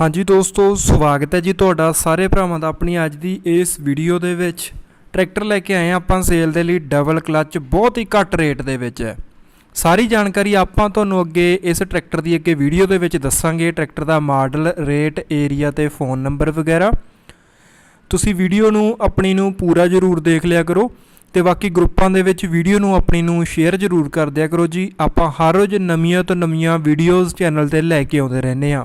ਹਾਂਜੀ ਦੋਸਤੋ, ਸਵਾਗਤ ਹੈ ਜੀ ਤੁਹਾਡਾ ਸਾਰੇ ਭਰਾਵਾਂ ਦਾ ਆਪਣੀ ਅੱਜ ਦੀ ਇਸ ਵੀਡੀਓ ਦੇ ਵਿੱਚ। ਟਰੈਕਟਰ ਲੈ ਕੇ ਆਏ ਹਾਂ ਆਪਾਂ ਸੇਲ ਦੇ ਲਈ ਡਬਲ ਕਲੱਚ ਬਹੁਤ ਹੀ ਘੱਟ ਰੇਟ ਦੇ ਵਿੱਚ ਹੈ। ਸਾਰੀ ਜਾਣਕਾਰੀ ਆਪਾਂ ਤੁਹਾਨੂੰ ਅੱਗੇ ਇਸ ਟਰੈਕਟਰ ਦੀ ਅੱਗੇ ਵੀਡੀਓ ਦੇ ਵਿੱਚ ਦੱਸਾਂਗੇ। ਟਰੈਕਟਰ ਦਾ ਮਾਡਲ ਰੇਟ ਏਰੀਆ ਤੇ ਫੋਨ ਨੰਬਰ ਵਗੈਰਾ। ਤੁਸੀਂ ਵੀਡੀਓ ਨੂੰ ਆਪਣੀ ਨੂੰ ਪੂਰਾ ਜ਼ਰੂਰ ਦੇਖ ਲਿਆ ਕਰੋ ਤੇ ਬਾਕੀ ਗਰੁੱਪਾਂ ਦੇ ਵਿੱਚ ਵੀਡੀਓ ਨੂੰ ਆਪਣੀ ਨੂੰ ਸ਼ੇਅਰ ਜ਼ਰੂਰ ਕਰ ਦਿਆ ਕਰੋ ਜੀ। ਆਪਾਂ ਹਰ ਰੋਜ਼ ਨਵੀਆਂ ਤੋਂ ਨਵੀਆਂ ਵੀਡੀਓਜ਼ ਚੈਨਲ ਤੇ ਲੈ ਕੇ ਆਉਂਦੇ ਰਹਿੰਦੇ ਆ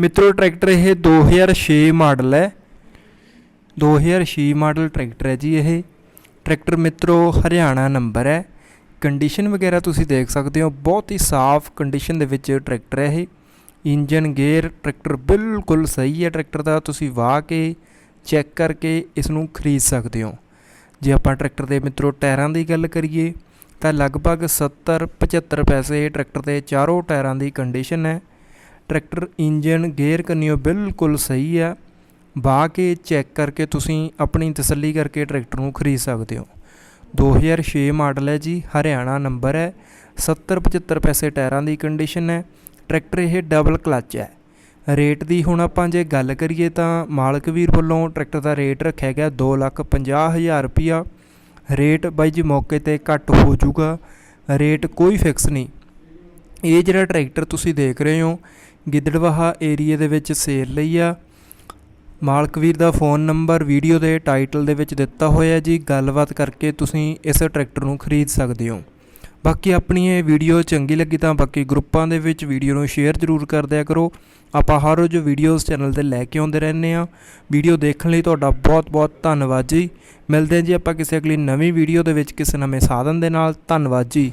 ਮਿੱਤਰੋ, ਟਰੈਕਟਰ ਇਹ 2006 ਮਾਡਲ ਹੈ। 2006 ਮਾਡਲ ਟਰੈਕਟਰ ਹੈ ਜੀ ਇਹ। ਟਰੈਕਟਰ ਮਿੱਤਰੋ, ਹਰਿਆਣਾ ਨੰਬਰ ਹੈ। ਕੰਡੀਸ਼ਨ ਵਗੈਰਾ ਤੁਸੀਂ ਦੇਖ ਸਕਦੇ ਹੋ। ਬਹੁਤ ਹੀ ਸਾਫ਼ ਕੰਡੀਸ਼ਨ ਦੇ ਵਿੱਚ ਟਰੈਕਟਰ ਹੈ ਇਹ। ਇੰਜਨ, ਗੇਅਰ, ਟਰੈਕਟਰ ਬਿਲਕੁਲ ਸਹੀ ਹੈ ਟਰੈਕਟਰ ਦਾ। ਤੁਸੀਂ ਵਾਹ ਕੇ, ਚੈੱਕ ਕਰਕੇ ਇਸ ਨੂੰ ਖਰੀਦ ਸਕਦੇ ਹੋ। ਜੇ ਆਪਾਂ ਟਰੈਕਟਰ ਦੇ ਮਿੱਤਰੋ, ਟਾਇਰਾਂ ਦੀ ਗੱਲ ਕਰੀਏ, ਤਾਂ ਲਗਭਗ 70 75 ਪੈਸੇ ਟਰੈਕਟਰ ਦੇ ਚਾਰੋਂ ਟਾਇਰਾਂ ਦੀ ਕੰਡੀਸ਼ਨ ਹੈ। ਟਰੈਕਟਰ ਇੰਜਨ ਗੇਅਰ ਕੰਨਿਓ ਬਿਲਕੁਲ ਸਹੀ ਹੈ ਵਾਹ ਕੇ ਚੈੱਕ ਕਰਕੇ ਤੁਸੀਂ ਆਪਣੀ ਤਸੱਲੀ ਕਰਕੇ ਟਰੈਕਟਰ ਨੂੰ ਖਰੀਦ ਸਕਦੇ ਹੋ। 2006 ਮਾਡਲ ਹੈ ਜੀ, ਹਰਿਆਣਾ ਨੰਬਰ ਹੈ। 70 75 ਪੈਸੇ ਟਾਇਰਾਂ ਦੀ ਕੰਡੀਸ਼ਨ ਹੈ। ਟਰੈਕਟਰ ਇਹ ਡਬਲ ਕਲਚ ਹੈ। ਰੇਟ ਦੀ ਹੁਣ ਆਪਾਂ ਜੇ ਗੱਲ ਕਰੀਏ ਤਾਂ ਮਾਲਕ ਵੀਰ ਵੱਲੋਂ ਟਰੈਕਟਰ ਦਾ ਰੇਟ ਰੱਖਿਆ ਗਿਆ 250000 ਰੁਪਿਆ ਰੇਟ ਬਾਈ ਜੀ ਮੌਕੇ ਤੇ ਘੱਟ ਹੋ ਜਾਊਗਾ। ਰੇਟ ਕੋਈ ਫਿਕਸ ਨਹੀਂ। ਇਹ ਜਿਹੜਾ ਟਰੈਕਟਰ ਤੁਸੀਂ ਦੇਖ ਰਹੇ ਹੋ ਗਿੱਦੜਵਾਹਾ ਏਰੀਏ ਦੇ ਵਿੱਚ ਸੇਲ ਲਈ ਆ। ਮਾਲਕ ਵੀਰ ਦਾ ਫੋਨ ਨੰਬਰ, ਵੀਡੀਓ ਦੇ ਟਾਈਟਲ ਦੇ ਵਿੱਚ ਦਿੱਤਾ ਹੋਇਆ ਜੀ। ਗੱਲਬਾਤ ਕਰਕੇ ਤੁਸੀਂ ਇਸ ਟਰੈਕਟਰ ਨੂੰ ਖਰੀਦ ਸਕਦੇ ਹੋ। ਬਾਕੀ ਆਪਣੀ ਇਹ ਵੀਡੀਓ ਚੰਗੀ ਲੱਗੀ ਤਾਂ ਬਾਕੀ ਗਰੁੱਪਾਂ ਦੇ ਵਿੱਚ ਵੀਡੀਓ ਨੂੰ ਸ਼ੇਅਰ ਜ਼ਰੂਰ ਕਰ ਦਿਆ ਕਰੋ। ਆਪਾਂ ਹਰ ਰੋਜ਼ ਵੀਡੀਓਜ਼ ਚੈਨਲ ਤੇ ਲੈ ਕੇ ਆਉਂਦੇ ਰਹਿੰਦੇ ਆ ਵੀਡੀਓ ਦੇਖਣ ਲਈ ਤੁਹਾਡਾ ਬਹੁਤ ਬਹੁਤ ਧੰਨਵਾਦ ਜੀ। ਮਿਲਦੇ ਹਾਂ ਜੀ ਆਪਾਂ ਕਿਸੇ ਅਗਲੀ ਨਵੀਂ ਵੀਡੀਓ ਦੇ ਵਿੱਚ ਕਿਸੇ ਨਵੇਂ ਸਾਧਨ ਦੇ ਨਾਲ। ਧੰਨਵਾਦ ਜੀ।